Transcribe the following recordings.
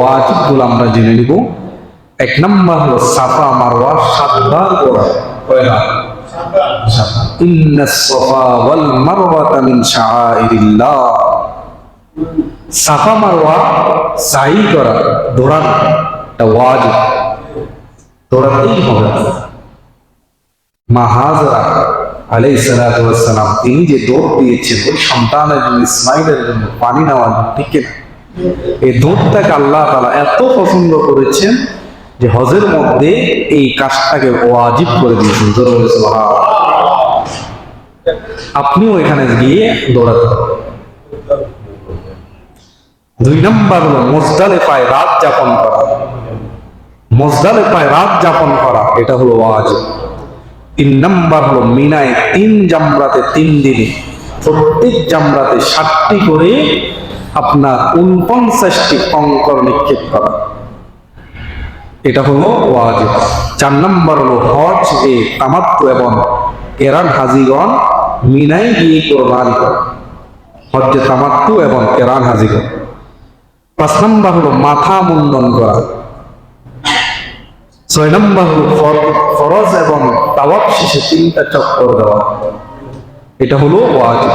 ওয়াজিবগুলো আমরা জেনে নিব। এক নম্বর হলো সাফা মারওয়া সাতবার করা কয়লা ইন্না সাফা ওয়াল মারওয়াতা মিন শাআইরিল্লাহ। সাফা মারওয়া সাই করা, দৌড়ানো, এটা ওয়াজিব। দৌড়াতেই হবে। মা হাজরা আলাই সালাম, তিনি যে দৌড় দিয়েছেন, ওই সন্তানের জন্য, ইসমাইলের জন্য পানি জন্য ঠিক না। এই দৌড়টাকে আল্লাহ তালা এত পছন্দ করেছেন যে হজের মধ্যে এই কাজটাকে ওয়াজিব করে দিয়েছেন। আপনিও এখানে গিয়ে দৌড়াতে দুই নম্বর হলো মোজদালে পায় রাত যাপন করা। মোজদালে পায় রাত যাপন করা, এটা হলো ওয়াজিব। তিন নম্বর হলো মিনায় তিন জামরাতে তিন দিনে প্রত্যেক জামরাতে সাতটি করে আপনার উনপঞ্চাশটি কঙ্কর নিক্ষেপ করা। এটা হলো ওয়াজিব। চার নম্বর হলো হজ এ তামাত্ম এবং কেরান হাজিগণ মিনায় গিয়ে কোরবানি করা। হজ্জে তামাত্তু এবং কেরান হাজিগণ। পাঁচ নম্বর হলো মাথা মুন্ডন করা। ছয় নম্বর হলো ফরজ এবং তাওয়াব শেষে তিনটা চক্কর দেওয়া। এটা হলো ওয়াজিব।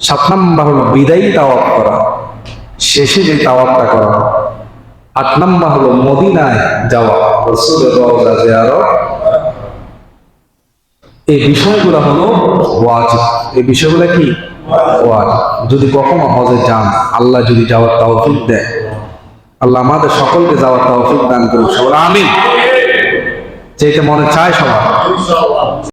সাত নম্বর হলো বিদায়ী তাওয়াব করা। শেষে যে তাওয়াবটা করা। আট নম্বর হলো মদিনায় যাওয়া। রসুলের রওজা জিয়ারত। এই বিষয়গুলো হলো ওয়াজিব এই বিষয়গুলো কি? ওয়াজিব যদি কখনো হজে যান, আল্লাহ যদি যাওয়ার তৌফিক দেয়, আল্লাহ আমাদের সকলকে যাওয়ার তৌফিক দান করুন সবাই আমিন। যেটা মনে চায় সবার।